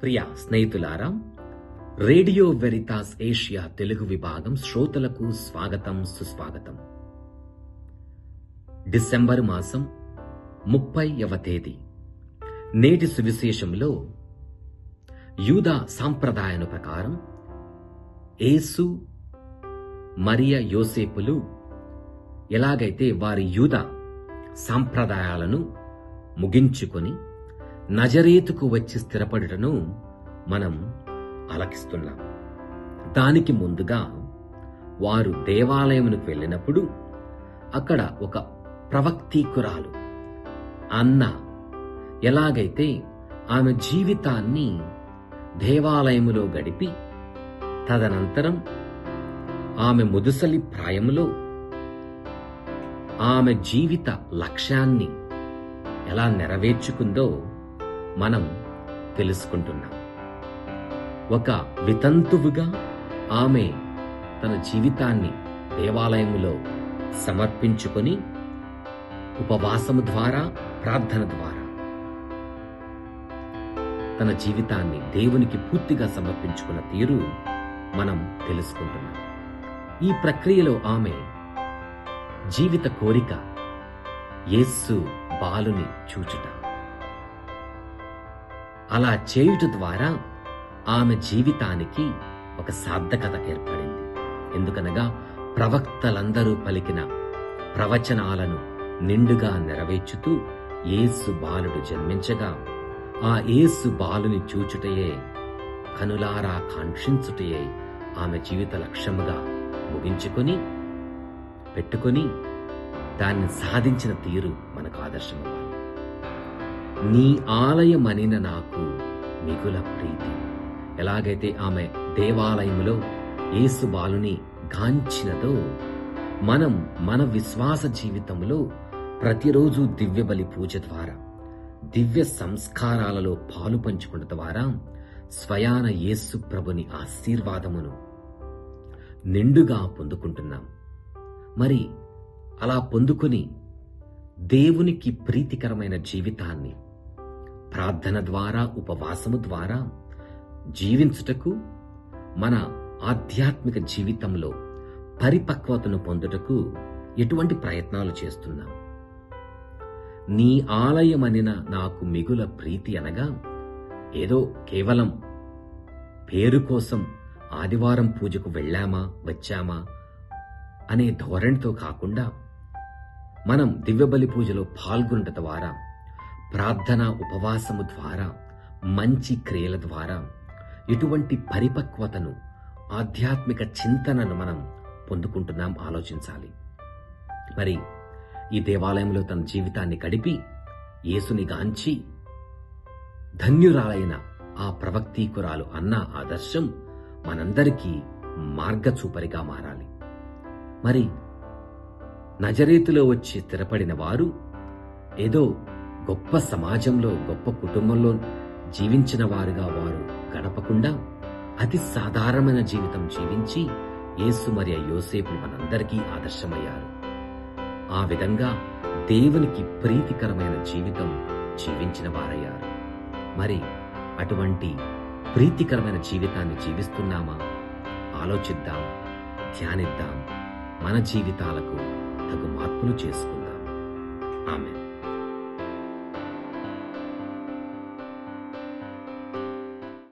ప్రియ స్నేహితులారా radio Veritas Asia Telugu విభాగం శ్రోతలకు స్వాగతం సుస్వాగతం. డిసెంబర్ మాసం ముప్పైవ తేదీ. నేటి సువిశేషంలో యూదా సాంప్రదాయం ప్రకారం ఏసు మరియ యోసేపులు ఎలాగైతే వారి యూద సాంప్రదాయాలను ముగించుకొని నజరేతుకు వచ్చి స్థిరపడుటను మనం అలకిస్తున్నాం దానికి ముందుగా వారు దేవాలయమునకు వెళ్ళినప్పుడు అక్కడ ఒక ప్రవక్తీకురాలు అన్న ఎలాగైతే ఆమె జీవితాన్ని దేవాలయములో గడిపి తదనంతరం ఆమె ముదుసలి ప్రాయములో ఆమె జీవిత లక్ష్యాన్ని ఎలా నెరవేర్చుకుందో మనం తెలుసుకుంటున్నాం. ఒక వితంతువుగా ఆమె తన జీవితాన్ని దేవాలయంలో సమర్పించుకొని ఉపవాసము ద్వారా ప్రార్థన ద్వారా తన జీవితాన్ని దేవునికి పూర్తిగా సమర్పించుకున్న తీరు మనం తెలుసుకుంటున్నాం. ఈ ప్రక్రియలో ఆమె జీవిత కోరిక యేస్సు బాలుని చూచుట. అలా చేయుట ద్వారా ఆమె జీవితానికి ఒక సార్థకత ఏర్పడింది. ఎందుకనగా ప్రవక్తలందరూ పలికిన ప్రవచనాలను నిండుగా నెరవేర్చుతూ ఏసు బాలుడు జన్మించగా ఆ ఏసు బాలుని చూచుటయే కనులారా కాంక్షించుటయే ఆమె జీవిత లక్ష్యముగా ముగించుకొని పెట్టుకొని దాన్ని సాధించిన తీరు మనకు ఆదర్శమవ్వాలి. నీ ఆలయమనిన నాకు మిగుల ప్రీతి. ఎలాగైతే ఆమె దేవాలయములో యేసు బాలుని గాంచినదో మనం మన విశ్వాస జీవితంలో ప్రతిరోజు దివ్య బలి పూజ ద్వారా దివ్య సంస్కారాలలో పాలు పంచుకున్న ద్వారా స్వయాన యేసు ప్రభుని ఆశీర్వాదమును నిండుగా పొందుకుంటున్నాం. మరి అలా పొందుకుని దేవునికి ప్రీతికరమైన జీవితాన్ని ప్రార్థన ద్వారా ఉపవాసము ద్వారా జీవించుటకు మన ఆధ్యాత్మిక జీవితంలో పరిపక్వతను పొందుటకు ఎటువంటి ప్రయత్నాలు చేస్తున్నాం నీ ఆలయమనిన నాకు మిగుల ప్రీతి అనగా ఏదో కేవలం పేరు కోసం ఆదివారం పూజకు వెళ్ళామా వచ్చామా అనే ధోరణితో కాకుండా మనం దివ్యబలి పూజలో పాల్గొనట ద్వారా ప్రార్థన ఉపవాసము ద్వారా మంచి క్రియల ద్వారా ఎటువంటి పరిపక్వతను ఆధ్యాత్మిక చింతనను మనం పొందుకుంటున్నాం ఆలోచించాలి. మరి ఈ దేవాలయంలో తన జీవితాన్ని గడిపి యేసుని గాంచి ధన్యురాలైన ఆ ప్రవక్తీకురాలు అన్న ఆదర్శం మనందరికీ మార్గచూపరిగా మారాలి. మరి నజరేతులో వచ్చి స్థిరపడిన వారు ఏదో గొప్ప సమాజంలో గొప్ప కుటుంబంలో జీవించిన వారుగా వారు గడపకుండా అతి సాధారణమైన జీవితం జీవించి యేసు మరియ యోసేపు మనందరికీ ఆదర్శమయ్యారు. ఆ విధంగా దేవునికి ప్రీతికరమైన జీవితం జీవించిన వారయ్యారు. మరి అటువంటి ప్రీతికరమైన జీవితాన్ని జీవిస్తున్నామా? ఆలోచిద్దాం ధ్యానిద్దాం మన జీవితాలకు తగు మార్పులు చేసుకుందాం. ఆమె